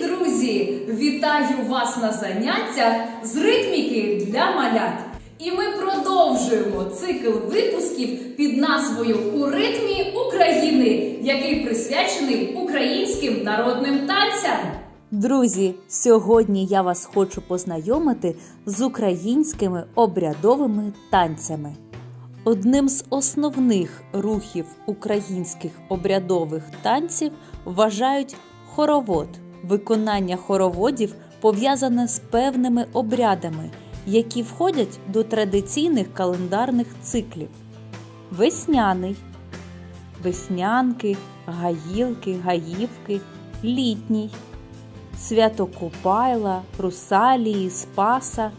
Друзі! Вітаю вас на заняттях з ритміки для малят. І ми продовжуємо цикл випусків під назвою У ритмі України, який присвячений українським народним танцям. Друзі, сьогодні я вас хочу познайомити з українськими обрядовими танцями. Одним з основних рухів українських обрядових танців вважають хоровод. Виконання хороводів пов'язане з певними обрядами, які входять до традиційних календарних циклів: весняний, веснянки, гаїлки, гаївки, літній, свято Купайла, Русалії, Спаса,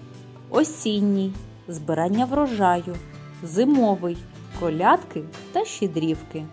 осінній, збирання врожаю, зимовий, колядки та щедрівки.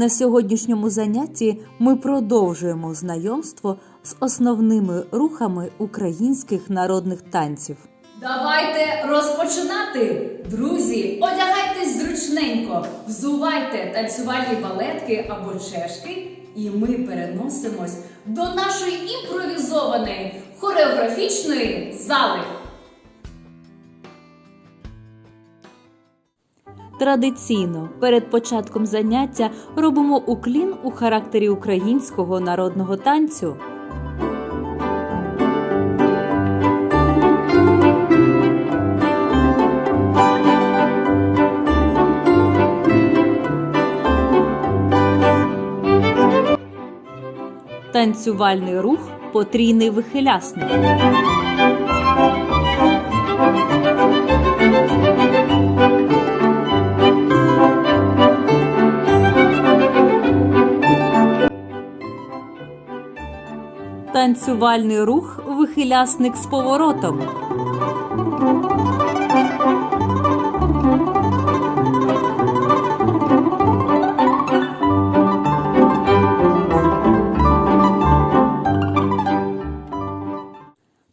На сьогоднішньому занятті ми продовжуємо знайомство з основними рухами українських народних танців. Давайте розпочинати! Друзі, одягайтесь зручненько, взувайте танцювальні балетки або чешки, і ми переносимось до нашої імпровізованої хореографічної зали. Традиційно перед початком заняття робимо уклін у характері українського народного танцю. Танцювальний рух потрійний вихилясник. Танцювальний рух вихилясник з поворотом.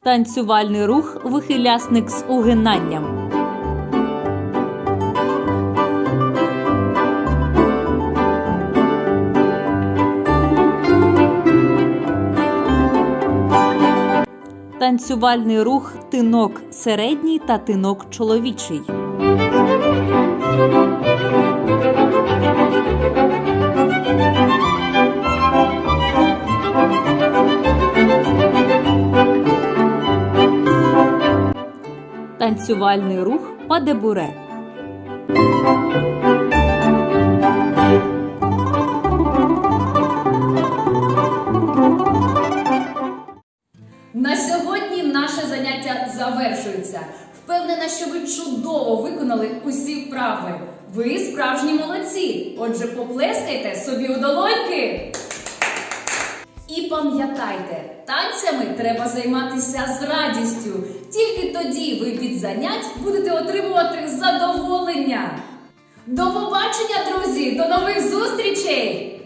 Танцювальний рух вихилясник з угинанням. Танцювальний рух тинок середній та тинок чоловічий. Танцювальний рух падебуре. Впевнена, що ви чудово виконали усі вправи. Ви справжні молодці. Отже, поплескайте собі у долоньки. І пам'ятайте, танцями треба займатися з радістю. Тільки тоді ви від занять будете отримувати задоволення. До побачення, друзі! До нових зустрічей!